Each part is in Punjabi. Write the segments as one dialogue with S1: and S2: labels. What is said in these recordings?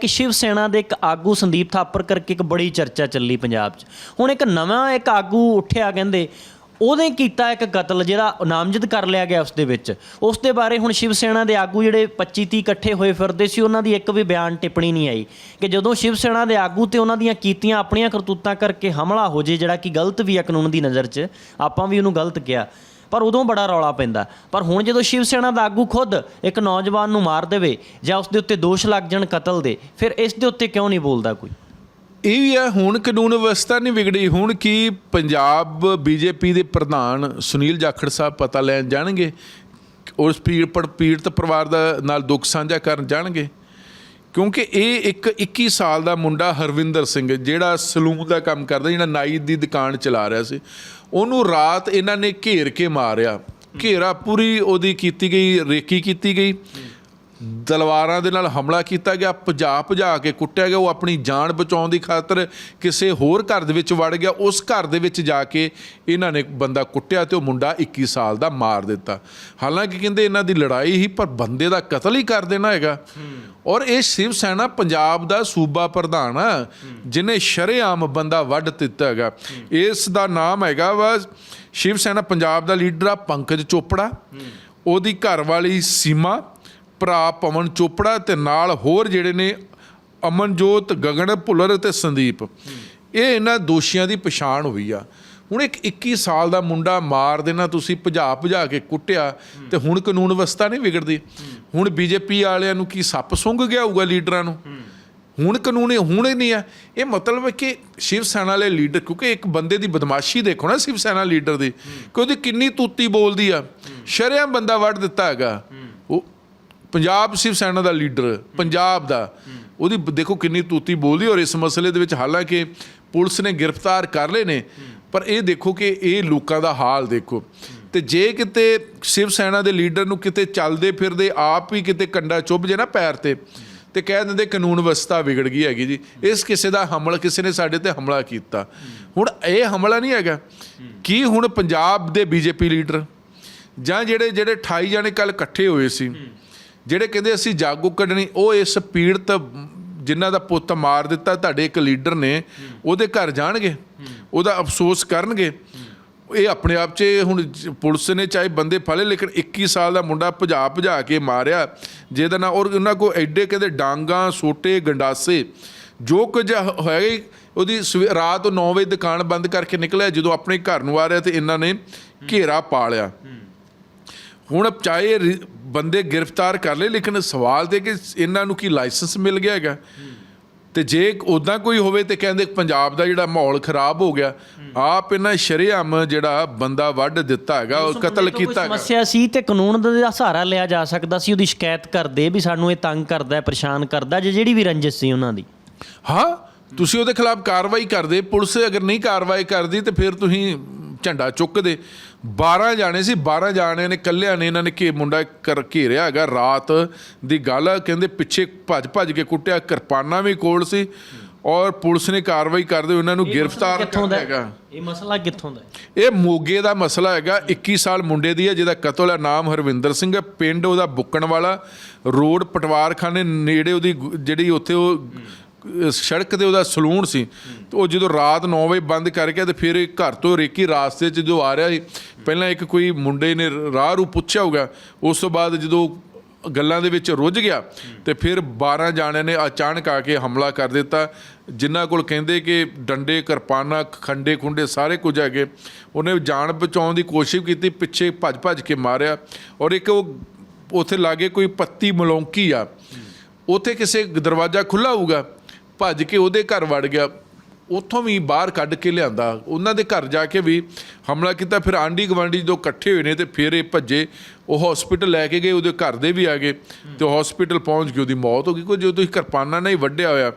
S1: ਕਿ ਸ਼ਿਵ ਸੈਨਾ ਦੇ ਇੱਕ ਆਗੂ ਸੰਦੀਪ ਥਾਪਰ ਕਰਕੇ ਇੱਕ ਬੜੀ ਚਰਚਾ ਚੱਲੀ ਪੰਜਾਬ 'ਚ। ਹੁਣ ਇੱਕ ਨਵਾਂ ਇੱਕ ਆਗੂ ਉੱਠਿਆ ਕਹਿੰਦੇ, ਉਹਨੇ ਕੀਤਾ ਇੱਕ ਕਤਲ ਜਿਹੜਾ ਨਾਮਜ਼ਦ ਕਰ ਲਿਆ ਗਿਆ ਉਸ ਦੇ ਵਿੱਚ। ਉਸ ਦੇ ਬਾਰੇ ਹੁਣ ਸ਼ਿਵ ਸੈਨਾ ਦੇ ਆਗੂ ਜਿਹੜੇ 25 30 ਇਕੱਠੇ ਹੋਏ ਫਿਰਦੇ ਸੀ, ਉਹਨਾਂ ਦੀ ਇੱਕ ਵੀ ਬਿਆਨ ਟਿੱਪਣੀ ਨਹੀਂ ਆਈ ਕਿ ਜਦੋਂ ਸ਼ਿਵ ਸੈਨਾ ਦੇ ਆਗੂ ਤੇ ਉਹਨਾਂ ਦੀਆਂ ਕੀਤੀਆਂ ਆਪਣੀਆਂ ਕਰਤੂਤਾਂ ਕਰਕੇ ਹਮਲਾ ਹੋ ਜੇ, ਜਿਹੜਾ ਕਿ ਗਲਤ ਵੀ ਹੈ ਕਾਨੂੰਨ ਦੀ ਨਜ਼ਰ 'ਚ, ਆਪਾਂ ਵੀ ਉਹਨੂੰ ਗਲਤ ਕਿਹਾ। ਪਰ ਉਦੋਂ ਬੜਾ ਰੌਲਾ ਪੈਂਦਾ। ਪਰ ਹੁਣ ਜਦੋਂ ਸ਼ਿਵ ਸੈਨਾ ਦਾ ਆਗੂ ਖੁਦ ਇੱਕ ਨੌਜਵਾਨ ਨੂੰ ਮਾਰ ਦੇਵੇ ਜਾਂ ਉਸ ਦੇ ਉੱਤੇ ਦੋਸ਼ ਲੱਗ ਜਾਣ ਕਤਲ ਦੇ, ਫਿਰ ਇਸ ਦੇ ਉੱਤੇ ਕਿਉਂ ਨਹੀਂ ਬੋਲਦਾ ਕੋਈ?
S2: ਇਹ ਵੀ ਹੈ, ਹੁਣ ਕਾਨੂੰਨ ਵਿਵਸਥਾ ਨਹੀਂ ਵਿਗੜੀ। ਹੁਣ ਕੀ ਪੰਜਾਬ ਬੀਜੇਪੀ ਦੇ ਪ੍ਰਧਾਨ ਸੁਨੀਲ ਜਾਖੜ ਸਾਹਿਬ ਪਤਾ ਲੈਣ ਜਾਣਗੇ? ਉਸ ਪੀੜ ਪਰ ਪੀੜਤ ਪਰਿਵਾਰ ਦਾ ਨਾਲ ਦੁੱਖ ਸਾਂਝਾ ਕਰਨ ਜਾਣਗੇ? ਕਿਉਂਕਿ ਇਹ ਇੱਕ 21 ਸਾਲ ਦਾ ਮੁੰਡਾ ਹਰਵਿੰਦਰ ਸਿੰਘ ਜਿਹੜਾ ਸਲੂਨ ਦਾ ਕੰਮ ਕਰਦਾ, ਜਿਹੜਾ ਨਾਈ ਦੀ ਦੁਕਾਨ ਚਲਾ ਰਿਹਾ ਸੀ। ਉਹਨੂੰ ਰਾਤ ਇਹਨਾਂ ਨੇ ਘੇਰ ਕੇ ਮਾਰਿਆ। ਘੇਰਾ ਪੂਰੀ ਉਹਦੀ ਕੀਤੀ ਗਈ, ਰੇਕੀ ਕੀਤੀ ਗਈ। ਤਲਵਾਰਾਂ ਦੇ ਨਾਲ ਹਮਲਾ ਕੀਤਾ ਗਿਆ, ਭਜਾ ਭਜਾ ਕੇ ਕੁੱਟਿਆ ਗਿਆ, ਉਹ ਆਪਣੀ ਜਾਨ ਬਚਾਉਣ ਦੀ ਖਾਤਰ ਕਿਸੇ ਹੋਰ ਘਰ ਦੇ ਵਿੱਚ ਵੜ ਗਿਆ। ਉਸ ਘਰ ਦੇ ਵਿੱਚ ਜਾ ਕੇ ਇਹਨਾਂ ਨੇ ਬੰਦਾ ਕੁੱਟਿਆ ਤੇ ਉਹ ਮੁੰਡਾ 21 ਸਾਲ ਦਾ ਮਾਰ ਦਿੱਤਾ। ਹਾਲਾਂਕਿ ਕਹਿੰਦੇ ਇਹਨਾਂ ਦੀ ਲੜਾਈ ਹੀ, ਪਰ ਬੰਦੇ ਦਾ ਕਤਲ ਹੀ ਕਰ ਦੇਣਾ ਹੈਗਾ। ਔਰ ਇਹ ਸ਼ਿਵ ਸੈਨਾ ਪੰਜਾਬ ਦਾ ਸੂਬਾ ਪ੍ਰਧਾਨ ਆ, ਜਿਨੇ ਸ਼ਰੇਆਮ ਬੰਦਾ ਵੱਢ ਦਿੱਤਾ ਹੈਗਾ। ਇਸ ਦਾ ਨਾਮ ਹੈਗਾ ਵਾ ਸ਼ਿਵ ਸੈਨਾ ਪੰਜਾਬ ਦਾ ਲੀਡਰ ਆ ਪੰਕਜ ਚੋਪੜਾ। ਉਹਦੀ ਘਰ ਵਾਲੀ ਸੀਮਾ। ਭਰਾ ਪਵਨ ਚੋਪੜਾ ਤੇ ਨਾਲ ਹੋਰ ਜਿਹੜੇ ਨੇ ਅਮਨਜੋਤ, ਗਗਨ, ਭੁੱਲਰ ਤੇ ਸੰਦੀਪ। ਇਹ ਇਹਨਾਂ ਦੋਸ਼ੀਆਂ ਦੀ ਪਛਾਣ ਹੋਈ ਆ। ਹੁਣ ਇੱਕ 21 ਸਾਲ ਦਾ ਮੁੰਡਾ ਮਾਰ ਦੇਣਾ, ਤੁਸੀਂ ਭਜਾ ਭਜਾ ਕੇ ਕੁੱਟਿਆ ਤੇ ਹੁਣ ਕਾਨੂੰਨ ਵਿਵਸਥਾ ਨਹੀਂ ਵਿਗੜਦੀ। ਹੁਣ ਬੀਜੇਪੀ ਵਾਲਿਆਂ ਨੂੰ ਕੀ ਸੱਪ ਸੁੰਘ ਗਿਆ ਹੋਊਗਾ ਲੀਡਰਾਂ ਨੂੰ? ਹੁਣ ਕਾਨੂੰਨ ਇਹ ਹੁਣ ਹੀ ਨਹੀਂ ਆ। ਇਹ ਮਤਲਬ ਹੈ ਕਿ ਸ਼ਿਵ ਸੈਨਾ ਵਾਲੇ ਲੀਡਰ, ਕਿਉਂਕਿ ਇੱਕ ਬੰਦੇ ਦੀ ਬਦਮਾਸ਼ੀ ਦੇਖੋ ਨਾ ਸ਼ਿਵ ਸੈਨਾ ਲੀਡਰ ਦੀ, ਕਿ ਉਹਦੀ ਕਿੰਨੀ ਤੂਤੀ ਬੋਲਦੀ ਆ। ਸ਼ਰਿਆਂ ਬੰਦਾ ਵੱਢ ਦਿੱਤਾ ਹੈਗਾ। ਪੰਜਾਬ ਸ਼ਿਵ ਸੈਨਾ ਦਾ ਲੀਡਰ, ਪੰਜਾਬ ਦਾ। ਉਹਦੀ ਦੇਖੋ ਕਿੰਨੀ ਤੂਤੀ ਬੋਲਦੀ ਔਰ ਇਸ ਮਸਲੇ ਦੇ ਵਿੱਚ ਹਾਲਾਂਕਿ ਪੁਲਿਸ ਨੇ ਗ੍ਰਿਫਤਾਰ ਕਰ ਲਏ ਨੇ, ਪਰ ਇਹ ਦੇਖੋ ਕਿ ਇਹ ਲੋਕਾਂ ਦਾ ਹਾਲ ਦੇਖੋ। ਤੇ ਜੇ ਕਿਤੇ ਸ਼ਿਵ ਸੈਨਾ ਦੇ ਲੀਡਰ ਨੂੰ ਕਿਤੇ ਚੱਲਦੇ ਫਿਰਦੇ ਆਪ ਹੀ ਕਿਤੇ ਕੰਡਾ ਚੁੱਭ ਜੇ ਨਾ ਪੈਰ ਤੇ ਤੇ ਕਹਿ ਦਿੰਦੇ ਕਾਨੂੰਨ ਵਿਵਸਥਾ ਵਿਗੜ ਗਈ ਹੈਗੀ ਜੀ। ਇਸ ਕਿਸੇ ਦਾ ਹਮਲਾ, ਕਿਸੇ ਨੇ ਸਾਡੇ ਤੇ ਹਮਲਾ ਕੀਤਾ। ਹੁਣ ਇਹ ਹਮਲਾ ਨਹੀਂ ਹੈਗਾ। ਕੀ ਹੁਣ ਪੰਜਾਬ ਦੇ ਬੀਜੇਪੀ ਲੀਡਰ ਜਾਂ ਜਿਹੜੇ ਜਿਹੜੇ 28 ਜਣੇ ਕੱਲ ਇਕੱਠੇ ਹੋਏ ਸੀ ਜਿਹੜੇ ਕਹਿੰਦੇ ਅਸੀਂ ਜਾਗੂ ਕੱਢਣੀ, ਉਹ ਇਸ ਪੀੜਤ ਜਿਨ੍ਹਾਂ ਦਾ ਪੁੱਤ ਮਾਰ ਦਿੱਤਾ, ਤੁਹਾਡੇ ਇੱਕ ਲੀਡਰ ਨੇ, ਉਹਦੇ ਘਰ ਜਾਣਗੇ, ਉਹਦਾ ਅਫਸੋਸ ਕਰਨਗੇ। ਇਹ ਆਪਣੇ ਆਪ 'ਚ ਹੁਣ ਪੁਲਿਸ ਨੇ ਚਾਹੇ ਬੰਦੇ ਫੜੇ, ਲੇਕਿਨ 21 ਸਾਲ ਦਾ ਮੁੰਡਾ ਭਜਾ ਭਜਾ ਕੇ ਮਾਰਿਆ, ਜਿਹਦਾ ਨਾਲ ਔਰ ਉਹਨਾਂ ਕੋ ਐਡੇ ਕਹਿੰਦੇ ਡਾਂਗਾ, ਸੋਟੇ, ਗੰਡਾਸੇ, ਜੋ ਕੁਝ ਹੋਇਆ ਉਹਦੀ ਸਵੇ- ਰਾਤ 9 ਵਜੇ ਦੁਕਾਨ ਬੰਦ ਕਰਕੇ ਨਿਕਲਿਆ, ਜਦੋਂ ਆਪਣੇ ਘਰ ਨੂੰ ਆ ਰਿਹਾ ਤੇ ਇਹਨਾਂ ਨੇ ਘੇਰਾ ਪਾ ਲਿਆ। ਹੁਣ ਚਾਹੇ ਬੰਦੇ ਗ੍ਰਿਫਤਾਰ ਕਰ ਲਏ ਲੇਕਿਨ ਸਵਾਲ ਤੇ ਕਿ ਇਹਨਾਂ ਨੂੰ ਕੀ ਲਾਇਸੈਂਸ ਮਿਲ ਗਿਆ ਹੈਗਾ? ਤੇ ਜੇ ਉਦਾਂ ਕੋਈ ਹੋਵੇ ਤੇ ਕਹਿੰਦੇ ਪੰਜਾਬ ਦਾ ਜਿਹੜਾ ਮਾਹੌਲ ਖਰਾਬ ਹੋ ਗਿਆ ਆਪ ਇਹਨਾਂ ਸ਼ਰੇਆਮ ਜਿਹੜਾ ਬੰਦਾ ਵੱਢ ਦਿੱਤਾ ਹੈਗਾ ਉਹ ਕਤਲ ਕੀਤਾ ਹੈਗਾ।
S1: ਸਮੱਸਿਆ ਸੀ ਤੇ ਕਾਨੂੰਨ ਦਾ ਸਹਾਰਾ ਲਿਆ ਜਾ ਸਕਦਾ ਸੀ ਉਹਦੀ ਸ਼ਿਕਾਇਤ ਕਰਦੇ ਵੀ ਸਾਨੂੰ ਇਹ ਤੰਗ ਕਰਦਾ ਹੈ ਪਰੇਸ਼ਾਨ ਕਰਦਾ ਜੇ ਜਿਹੜੀ ਵੀ ਰੰਜਿਸ਼ ਸੀ ਉਹਨਾਂ ਦੀ।
S2: ਹਾਂ ਤੁਸੀਂ ਉਹਦੇ ਖਿਲਾਫ ਕਾਰਵਾਈ ਕਰਦੇ ਪੁਲਿਸ ਅਗਰ ਨਹੀਂ ਕਾਰਵਾਈ ਕਰਦੀ ਤੇ ਫਿਰ ਤੁਸੀਂ ਝੰਡਾ ਚੁੱਕਦੇ। 12 ਜਾਣੇ ਸੀ 12 ਜਾਣਿਆਂ ਨੇ ਕੱਲਿਆਂ ਨੇ ਇਹਨਾਂ ਨੇ ਘੇ ਮੁੰਡਾ ਕਰ ਘੇਰਿਆ ਹੈਗਾ। ਰਾਤ ਦੀ ਗੱਲ ਕਹਿੰਦੇ ਪਿੱਛੇ ਭੱਜ ਭੱਜ ਕੇ ਕੁੱਟਿਆ ਕਿਰਪਾਨਾਂ ਵੀ ਕੋਲ ਸੀ ਔਰ ਪੁਲਿਸ ਨੇ ਕਾਰਵਾਈ ਕਰਦੇ ਉਹਨਾਂ ਨੂੰ ਗ੍ਰਿਫਤਾਰ
S1: ਕਿੱਥੋਂ ਦਾ
S2: ਹੈਗਾ।
S1: ਇਹ ਮਸਲਾ ਕਿੱਥੋਂ ਦਾ?
S2: ਇਹ ਮੋਗੇ ਦਾ ਮਸਲਾ ਹੈਗਾ 21 ਸਾਲ ਮੁੰਡੇ ਦੀ ਹੈ ਜਿਹਦਾ ਕਤਲ ਹੈ ਨਾਮ ਹਰਵਿੰਦਰ ਸਿੰਘ ਹੈ ਪਿੰਡ ਉਹਦਾ ਬੁੱਕਣ ਵਾਲਾ ਰੋਡ ਪਟਵਾਰਖਾਨੇ ਨੇੜੇ ਉਹਦੀ ਜਿਹੜੀ ਉੱਥੇ ਉਹ ਸੜਕ ਤੇ ਉਹਦਾ ਸਲੂਨ ਸੀ, ਤੇ ਉਹ ਜਦੋਂ ਰਾਤ 9 ਵਜੇ ਬੰਦ ਕਰ ਗਿਆ ਤੇ ਫਿਰ ਘਰ ਤੋਂ ਰੇਕੀ ਰਾਸਤੇ 'ਚ ਜੋ ਆ ਰਿਹਾ ਸੀ, ਪਹਿਲਾਂ ਇੱਕ ਕੋਈ ਮੁੰਡੇ ਨੇ ਰਾਹ ਰੂ ਪੁੱਛਿਆ ਹੋਗਾ ਉਸ ਤੋਂ ਬਾਅਦ ਜਦੋਂ ਗੱਲਾਂ ਦੇ ਵਿੱਚ ਰੁੱਝ ਗਿਆ ਤੇ ਫਿਰ 12 ਜਾਣਿਆਂ ਨੇ ਅਚਾਨਕ ਆ ਕੇ ਹਮਲਾ ਕਰ ਦਿੱਤਾ, ਜਿਨ੍ਹਾਂ ਕੋਲ ਕਹਿੰਦੇ ਕਿ ਡੰਡੇ, ਕਿਰਪਾਨਾਂ, ਖੰਡੇ ਖੁੰਡੇ ਸਾਰੇ ਕੁਝ ਹੈਗੇ, ਉਹਨੇ ਜਾਨ ਬਚਾਉਣ ਦੀ ਕੋਸ਼ਿਸ਼ ਕੀਤੀ, ਪਿੱਛੇ ਭੱਜ ਭੱਜ ਕੇ ਮਾਰਿਆ ਔਰ ਇੱਕ ਉਹ ਉੱਥੇ ਲਾਗੇ ਕੋਈ ਪੱਤੀ ਮਲੌਂਕੀ ਆ, ਉੱਥੇ ਕਿਸੇ ਦਰਵਾਜ਼ਾ ਖੁੱਲਾ ਹੋਊਗਾ ਭੱਜ ਕੇ ਉਹਦੇ ਘਰ ਵੜ ਗਿਆ। ਉੱਥੋਂ ਵੀ ਬਾਹਰ ਕੱਢ ਕੇ ਲਿਆਂਦਾ। ਉਹਨਾਂ ਦੇ ਘਰ ਜਾ ਕੇ ਵੀ ਹਮਲਾ ਕੀਤਾ। ਫਿਰ ਆਂਢੀ ਗਵਾਂਢੀ ਜਦੋਂ ਇਕੱਠੇ ਹੋਏ ਨੇ ਤੇ ਫਿਰ ਇਹ ਭੱਜੇ। ਉਹ ਹਸਪੀਟਲ ਲੈ ਕੇ ਗਏ, ਉਹਦੇ ਘਰ ਦੇ ਵੀ ਆ ਗਏ। ਤੇ ਹਸਪੀਟਲ ਪਹੁੰਚ ਕੇ ਉਹਦੀ ਮੌਤ ਹੋ ਗਈ। ਕੋਈ ਜਦੋਂ ਤੁਸੀਂ ਕਿਰਪਾਨਾਂ ਨਾਲ ਹੀ ਵੱਢਿਆ ਹੋਇਆ।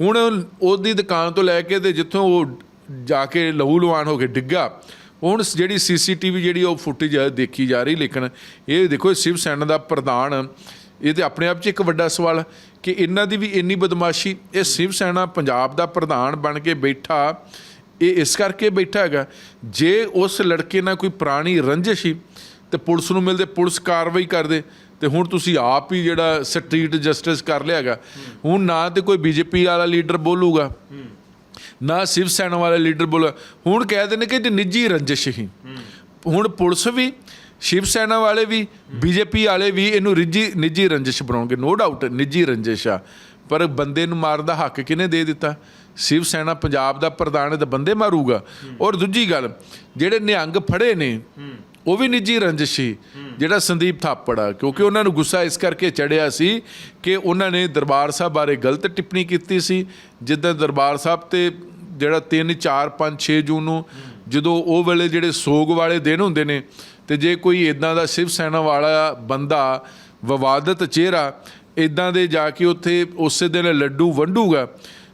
S2: ਹੁਣ ਉਹਦੀ ਦੁਕਾਨ ਤੋਂ ਲੈ ਕੇ ਤੇ ਜਿੱਥੋਂ ਉਹ ਜਾ ਕੇ ਲਹੂ ਲਵਾਨ ਹੋ ਕੇ ਡਿੱਗਾ, ਹੁਣ ਜਿਹੜੀ ਸੀਸੀਟੀਵੀ ਜਿਹੜੀ ਉਹ ਫੁਟੇਜ ਦੇਖੀ ਜਾ ਰਹੀ। ਲੇਕਿਨ ਇਹ ਦੇਖੋ ਸ਼ਿਵ ਸੈਨਾ ਦਾ ਪ੍ਰਧਾਨ, ਇਹ ਤੇ ਆਪਣੇ ਆਪ 'ਚ ਇੱਕ ਵੱਡਾ ਸਵਾਲ। ਕਿ ਇਹਨਾਂ ਦੀ ਵੀ ਇੰਨੀ ਬਦਮਾਸ਼ੀ, ਇਹ ਸ਼ਿਵ ਸੈਨਾ ਪੰਜਾਬ ਦਾ ਪ੍ਰਧਾਨ ਬਣ ਕੇ ਬੈਠਾ, ਇਹ ਇਸ ਕਰਕੇ ਬੈਠਾ ਹੈਗਾ, ਜੇ ਉਸ ਲੜਕੇ ਨਾਲ ਕੋਈ ਪੁਰਾਣੀ ਰੰਜਿਸ਼ ਹੀ, ਤੇ ਪੁਲਿਸ ਨੂੰ ਮਿਲਦੇ, ਪੁਲਿਸ ਕਾਰਵਾਈ ਕਰਦੇ, ਤੇ ਹੁਣ ਤੁਸੀਂ ਆਪ ਹੀ ਜਿਹੜਾ ਸਟਰੀਟ ਜਸਟਿਸ ਕਰ ਲਿਆਗਾ ਹੁਣ ਨਾ ਤੇ ਕੋਈ ਬੀਜੇਪੀ ਵਾਲਾ ਲੀਡਰ ਬੋਲੂਗਾ, ਨਾ ਸ਼ਿਵ ਸੈਨਾ ਵਾਲਾ ਲੀਡਰ ਬੋਲ ਹੁਣ ਕਹਿ ਦਿੰਦੇ ਕਿ ਨਿੱਜੀ ਰੰਜਿਸ਼ ਹੀ। ਹੁਣ ਪੁਲਿਸ ਵੀ ਸ਼ਿਵ ਸੈਨਾ ਵਾਲੇ ਵੀ, ਬੀਜੇਪੀ ਵਾਲੇ ਵੀ ਇਹਨੂੰ ਰਿੱਜੀ ਨਿੱਜੀ ਰੰਜਿਸ਼ ਬਣਾਉਣਗੇ ਨੋ ਡਾਊਟ ਨਿੱਜੀ ਰੰਜਿਸ਼ ਆ। ਪਰ ਬੰਦੇ ਨੂੰ ਮਾਰਨ ਦਾ ਹੱਕ ਕਿਹਨੇ ਦੇ ਦਿੱਤਾ? ਸ਼ਿਵ ਸੈਨਾ ਪੰਜਾਬ ਦਾ ਪ੍ਰਧਾਨ ਹੈ ਤਾਂ ਬੰਦੇ ਮਾਰੂਗਾ। ਔਰ ਦੂਜੀ ਗੱਲ, ਜਿਹੜੇ ਨਿਹੰਗ ਫੜੇ ਨੇ, ਉਹ ਵੀ ਨਿੱਜੀ ਰੰਜਿਸ਼ ਸੀ, ਜਿਹੜਾ ਸੰਦੀਪ ਥਾਪੜ ਆ, ਕਿਉਂਕਿ ਉਹਨਾਂ ਨੂੰ ਗੁੱਸਾ ਇਸ ਕਰਕੇ ਚੜਿਆ ਸੀ ਕਿ ਉਹਨਾਂ ਨੇ ਦਰਬਾਰ ਸਾਹਿਬ ਬਾਰੇ ਗਲਤ ਟਿੱਪਣੀ ਕੀਤੀ ਸੀ। ਜਿੱਦਾਂ ਦਰਬਾਰ ਸਾਹਿਬ ਤੇ ਜਿਹੜਾ 3 4 5 6 ਜੂਨ ਨੂੰ ਜਦੋਂ ਉਹ ਵੇਲੇ ਜਿਹੜੇ ਸੋਗ ਵਾਲੇ ਦਿਨ ਹੁੰਦੇ ਨੇ, ਤੇ ਜੇ ਕੋਈ ਇਦਾਂ ਦਾ ਸ਼ਿਵ ਸੈਨਾ ਵਾਲਾ ਬੰਦਾ ਵਿਵਾਦਤ ਚਿਹਰਾ ਇਦਾਂ ਦੇ ਜਾ ਕੇ ਉੱਥੇ ਉਸੇ ਦਿਨ ਲੱਡੂ ਵੰਡੂਗਾ,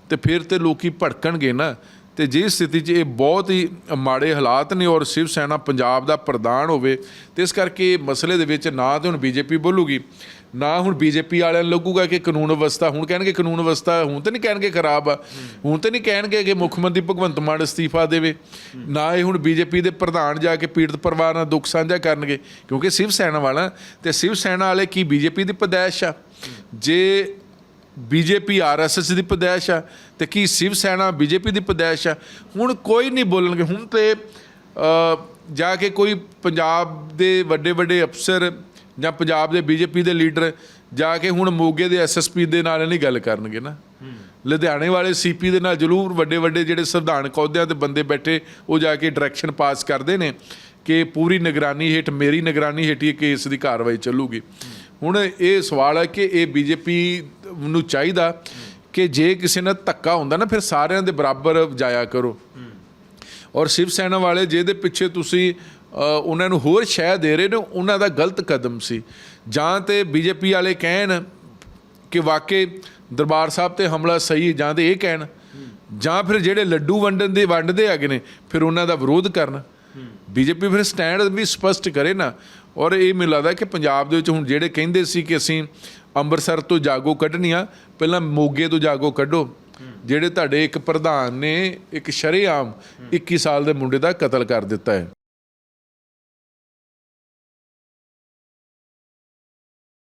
S2: ਤੇ ਫਿਰ ਤੇ ਲੋਕੀ ਭੜਕਣਗੇ ਨਾ। ਤੇ ਜਿਸ ਸਥਿਤੀ 'ਚ ਇਹ ਬਹੁਤ ਹੀ ਮਾੜੇ ਹਾਲਾਤ ਨੇ ਔਰ ਸ਼ਿਵ ਸੈਨਾ ਪੰਜਾਬ ਦਾ ਪ੍ਰਧਾਨ ਹੋਵੇ, ਤੇ ਇਸ ਕਰਕੇ ਮਸਲੇ ਦੇ ਵਿੱਚ ਨਾ ਤੇ ਹੁਣ ਬੀਜੇਪੀ ਬੋਲੂਗੀ, ਨਾ ਹੁਣ ਬੀਜੇਪੀ ਵਾਲਿਆਂ ਨੂੰ ਲੱਗੂਗਾ ਕਿ ਕਾਨੂੰਨ ਵਿਵਸਥਾ ਹੁਣ ਕਹਿਣਗੇ ਕਾਨੂੰਨ ਅਵਸਥਾ, ਹੁਣ ਤਾਂ ਨਹੀਂ ਕਹਿਣਗੇ ਖਰਾਬ ਆ ਹੁਣ ਤਾਂ ਨਹੀਂ ਕਹਿਣਗੇ ਕਿ ਮੁੱਖ ਮੰਤਰੀ ਭਗਵੰਤ ਮਾਨ ਅਸਤੀਫਾ ਦੇਵੇ, ਨਾ ਇਹ ਹੁਣ ਬੀਜੇਪੀ ਦੇ ਪ੍ਰਧਾਨ ਜਾ ਕੇ ਪੀੜਤ ਪਰਿਵਾਰ ਨਾਲ ਦੁੱਖ ਸਾਂਝਾ ਕਰਨਗੇ, ਕਿਉਂਕਿ ਸ਼ਿਵ ਸੈਨਾ ਵਾਲਾ, ਤੇ ਸ਼ਿਵ ਸੈਨਾ ਵਾਲੇ ਕੀ ਬੀਜੇਪੀ ਦੀ ਪਦੈਸ਼ ਆ? ਜੇ ਬੀਜੇਪੀ ਆਰਐਸਐਸ ਦੀ ਪਦੈਸ਼ ਆ ਤੇ ਕੀ ਸ਼ਿਵ ਸੈਨਾ ਬੀਜੇਪੀ ਦੀ ਪਦੈਸ਼ ਆ। ਹੁਣ ਕੋਈ ਨਹੀਂ ਬੋਲਣਗੇ। ਹੁਣ ਤੇ ਜਾ ਕੇ ਕੋਈ ਪੰਜਾਬ ਦੇ ਵੱਡੇ ਵੱਡੇ ਅਫਸਰ ਜਾਂ ਪੰਜਾਬ ਦੇ ਬੀਜੇਪੀ ਦੇ ਲੀਡਰ ਜਾ ਕੇ ਹੁਣ ਮੋਗੇ ਦੇ ਐਸਐਸਪੀ ਦੇ ਨਾਲ ਨਹੀਂ ਗੱਲ ਕਰਨਗੇ ਨਾ। ਲੁਧਿਆਣੇ ਵਾਲੇ ਸੀਪੀ ਦੇ ਨਾਲ ਜ਼ਰੂਰ ਵੱਡੇ ਵੱਡੇ ਜਿਹੜੇ ਸੰਵਿਧਾਨਕ ਅਹੁਦਿਆਂ ਤੇ ਬੰਦੇ ਬੈਠੇ, ਉਹ ਜਾ ਕੇ ਡਾਇਰੈਕਸ਼ਨ ਪਾਸ ਕਰਦੇ ਨੇ ਕਿ ਪੂਰੀ ਨਿਗਰਾਨੀ ਹੇਠ, ਮੇਰੀ ਨਿਗਰਾਨੀ ਹੇਠ ਹੀ ਇਹ ਕੇਸ ਦੀ ਕਾਰਵਾਈ ਚੱਲੂਗੀ। ਹੁਣ ਇਹ ਸਵਾਲ ਹੈ ਕਿ ਇਹ ਬੀਜੇਪੀ ਨੂੰ ਚਾਹੀਦਾ ਕਿ ਜੇ ਕਿਸੇ ਨਾਲ ਧੱਕਾ ਹੁੰਦਾ ਨਾ, ਫਿਰ ਸਾਰਿਆਂ ਦੇ ਬਰਾਬਰ ਜਾਇਆ ਕਰੋ। ਔਰ ਸ਼ਿਵ ਸੈਨਾ ਵਾਲੇ, ਜਿਹਦੇ ਪਿੱਛੇ ਤੁਸੀਂ ਉਹਨਾਂ ਨੂੰ ਹੋਰ ਸ਼ਹਿ ਦੇ ਰਹੇ ਨੇ, ਉਹਨਾਂ ਦਾ ਗਲਤ ਕਦਮ ਸੀ। ਜਾਂ ਤੇ ਬੀਜੇਪੀ ਵਾਲੇ ਕਹਿਣ ਕਿ ਵਾਕਈ ਦਰਬਾਰ ਸਾਹਿਬ ਤੇ ਹਮਲਾ ਸਹੀ ਜਾਂ ਤੇ ਇਹ ਕਹਿਣ। ਜਾਂ ਫਿਰ ਜਿਹੜੇ ਲੱਡੂ ਵੰਡਣ ਦੇ, ਵੰਡਦੇ ਹੈਗੇ ਨੇ, ਫਿਰ ਉਹਨਾਂ ਦਾ ਵਿਰੋਧ ਕਰਨ। ਬੀਜੇਪੀ ਫਿਰ ਸਟੈਂਡ ਵੀ ਸਪਸ਼ਟ ਕਰੇ ਨਾ। ਔਰ ਇਹ ਮੈਨੂੰ ਲੱਗਦਾ ਕਿ ਪੰਜਾਬ ਦੇ ਵਿੱਚ ਹੁਣ ਜਿਹੜੇ ਕਹਿੰਦੇ ਸੀ ਕਿ ਅਸੀਂ ਅੰਮ੍ਰਿਤਸਰ ਤੋਂ ਜਾਗੋ ਕੱਢਣੀ ਆ ਪਹਿਲਾਂ ਮੋਗੇ ਤੋਂ ਜਾਗੋ ਕੱਢੋ। ਜਿਹੜੇ ਤੁਹਾਡੇ ਇੱਕ ਪ੍ਰਧਾਨ ਨੇ ਇੱਕ ਸ਼ਰੇਆਮ 21 ਸਾਲ ਦੇ ਮੁੰਡੇ ਦਾ ਕਤਲ ਕਰ ਦਿੱਤਾ ਹੈ।